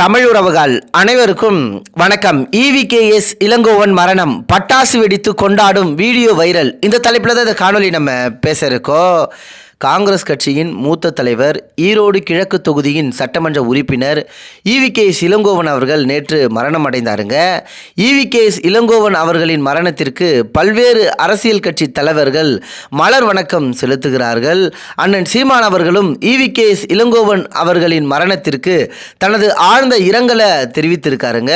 தமிழ் உறவுகள் அனைவருக்கும் வணக்கம். இவிகேஎஸ் இளங்கோவன் மரணம். பட்டாசு வெடித்து கொண்டாடும் வீடியோ வைரல். இந்த தலைப்பில் தான் இந்த காணொலி நம்ம பேச இருக்கோம். காங்கிரஸ் கட்சியின் மூத்த தலைவர் ஈரோடு கிழக்கு தொகுதியின் சட்டமன்ற உறுப்பினர் இவிகேஎஸ் இளங்கோவன் அவர்கள் நேற்று மரணம் அடைந்தாருங்க இவிகேஎஸ் இளங்கோவன் அவர்களின் மரணத்திற்கு பல்வேறு அரசியல் கட்சி தலைவர்கள் மலர் வணக்கம் செலுத்துகிறார்கள். அண்ணன் சீமான் அவர்களும் இவிகேஎஸ் இளங்கோவன் அவர்களின் மரணத்திற்கு தனது ஆழ்ந்த இரங்கலை தெரிவித்திருக்காருங்க.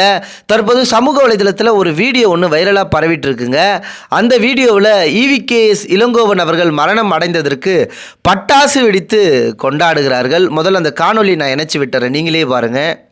தற்போது சமூக வலைதளத்தில் ஒரு வீடியோ ஒன்று வைரலாக பரவிட்டு இருக்குங்க. அந்த வீடியோவில் இவிகேஎஸ் இளங்கோவன் அவர்கள் மரணம் அடைந்ததற்கு பட்டாசு வெடித்து கொண்டாடுகிறார்கள். முதல்ல அந்த காணொளி நான் இணைச்சி விட்டுறேன். நீங்களே பாருங்க.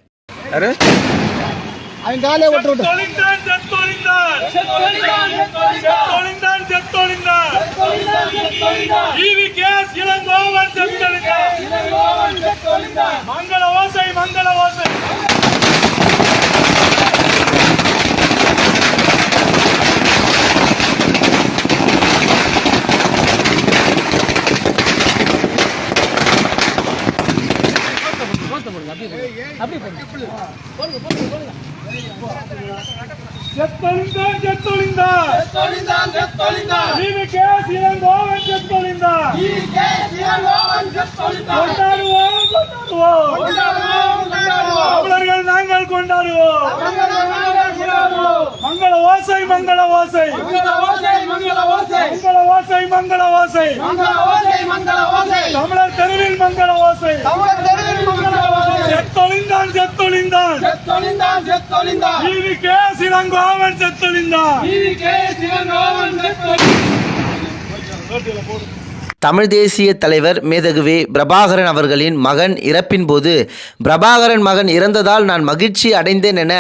அவன் காலே விட்டு விட்டு செத்தொழிந்தான் செத்தொழிந்தான் செத்தொழிந்தான் செத்தொழிந்தான் E V K S Elangovan செத்தொழிந்தான் மங்கள ஓசை மங்கள ஓசை ஈவி கேஸ் இளங்கோவன் செத்தொழிந்தான் கொண்டாடுவோம். கொண்டாடுவோம் தமிழர்கள் நாங்கள் கொண்டாடுவோம். மங்கள ஓசை மங்கள ஓசை. மங்கள ஓசை மங்கள ஓசை. தமிழர் தெருவில் மங்கள ஓசை. செத்தொழிந்தான் E V K S Elangovan செத்தொழிந்தான் Tamil தேசிய தலைவர் மேதகுவே பிரபாகரன் அவர்களின் மகன் இறப்பின் போது பிரபாகரன் மகன் இறந்ததால் நான் மகிழ்ச்சி அடைந்தேன் என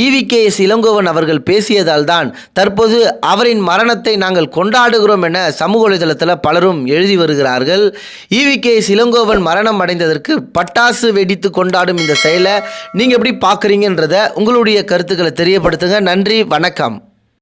இவிகேஎஸ் இளங்கோவன் அவர்கள் பேசியதால் தான் தற்போது அவரின் மரணத்தை நாங்கள் கொண்டாடுகிறோம் என சமூக வலைதளத்தில் பலரும் எழுதி வருகிறார்கள். இவிகேஎஸ் இளங்கோவன் மரணம் அடைந்ததற்கு பட்டாசு வெடித்து கொண்டாடும் இந்த செயலை நீங்கள் எப்படி பார்க்குறீங்கன்றத உங்களுடைய கருத்துக்களை தெரியப்படுத்துங்க. நன்றி வணக்கம்.